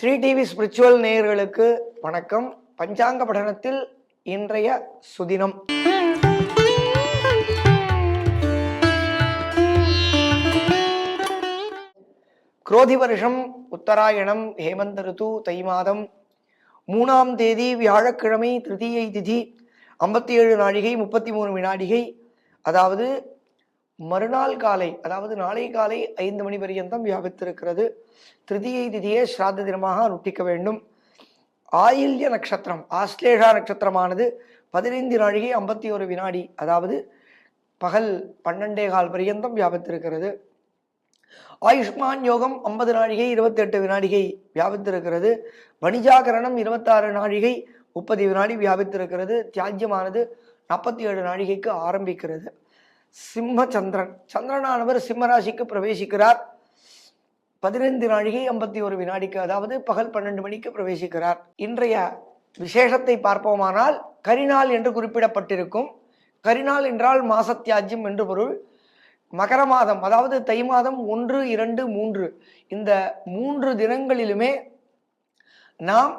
Sri TV spiritual நேயர்களுக்கு வணக்கம். பஞ்சாங்க படனத்தில் இன்றைய சுதினம். குரோதி வருஷம் உத்தராயணம் ஹேமந்த ரிது தை மாதம். மூணாம் தேதி வியாழக்கிழமை திருதியை திதி ஐம்பத்தி ஏழு நாழிகை முப்பத்தி மூணு வினாடிகை. அதாவது மறுநாள் காலை அதாவது நாளை காலை ஐந்து மணி பரியந்தம் வியாபித்திருக்கிறது. திருதியை திதியை ஸ்ராத்த தினமாக அனுஷ்டிக்க வேண்டும். ஆயில்ய நட்சத்திரம் ஆஸ்லேஷா நட்சத்திரமானது பதினைந்து நாழிகை ஐம்பத்தி ஒரு வினாடி அதாவது பகல் பன்னெண்டே கால் பரியந்தம் வியாபித்திருக்கிறது. ஆயுஷ்மான் யோகம் ஐம்பது நாழிகை இருபத்தெட்டு வினாடிகை வியாபித்திருக்கிறது. வணிஜாகரணம் இருபத்தாறு நாழிகை முப்பது வினாடி வியாபித்திருக்கிறது. தியாஜ்யமானது நாற்பத்தி ஏழு நாழிகைக்கு ஆரம்பிக்கிறது. சிம்ம சந்திரன் சந்திரனானவர் சிம்மராசிக்கு பிரவேசிக்கிறார். பதினைந்து நாழிகை ஐம்பத்தி ஒரு வினாடிக்கு அதாவது பகல் பன்னெண்டு மணிக்கு பிரவேசிக்கிறார். இன்றைய விசேஷத்தை பார்ப்போமானால் கரிநாள் என்று குறிப்பிடப்பட்டிருக்கும். கரிநாள் என்றால் மாசத்தியாஜ்யம் என்று பொருள். மகர மாதம் அதாவது தை மாதம் ஒன்று இரண்டு மூன்று. இந்த மூன்று தினங்களிலுமே நாம்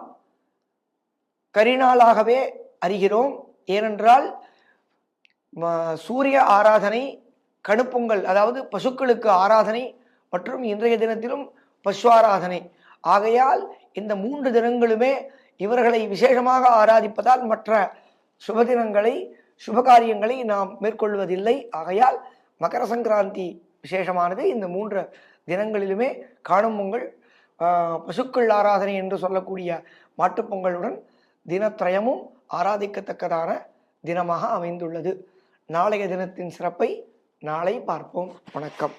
கரிநாளாகவே அறிகிறோம். ஏனென்றால் சூரிய ஆராதனை கணுப்பொங்கல் அதாவது பசுக்களுக்கு ஆராதனை மற்றும் இன்றைய தினத்திலும் பசுவாராதனை ஆகையால் இந்த மூன்று தினங்களுமே இவர்களை விசேஷமாக ஆராதிப்பதால் மற்ற சுப தினங்களை சுபகாரியங்களை நாம் மேற்கொள்வதில்லை. ஆகையால் மகர சங்கராந்தி விசேஷமானது இந்த மூன்று தினங்களிலுமே காணும் பொங்கல் பசுக்கள் ஆராதனை என்று சொல்லக்கூடிய மாட்டுப் பொங்கலுடன் ஆராதிக்கத்தக்கதான தினமாக அமைந்துள்ளது. நாளைய தினத்தின் சிறப்பை நாளை பார்ப்போம். வணக்கம்.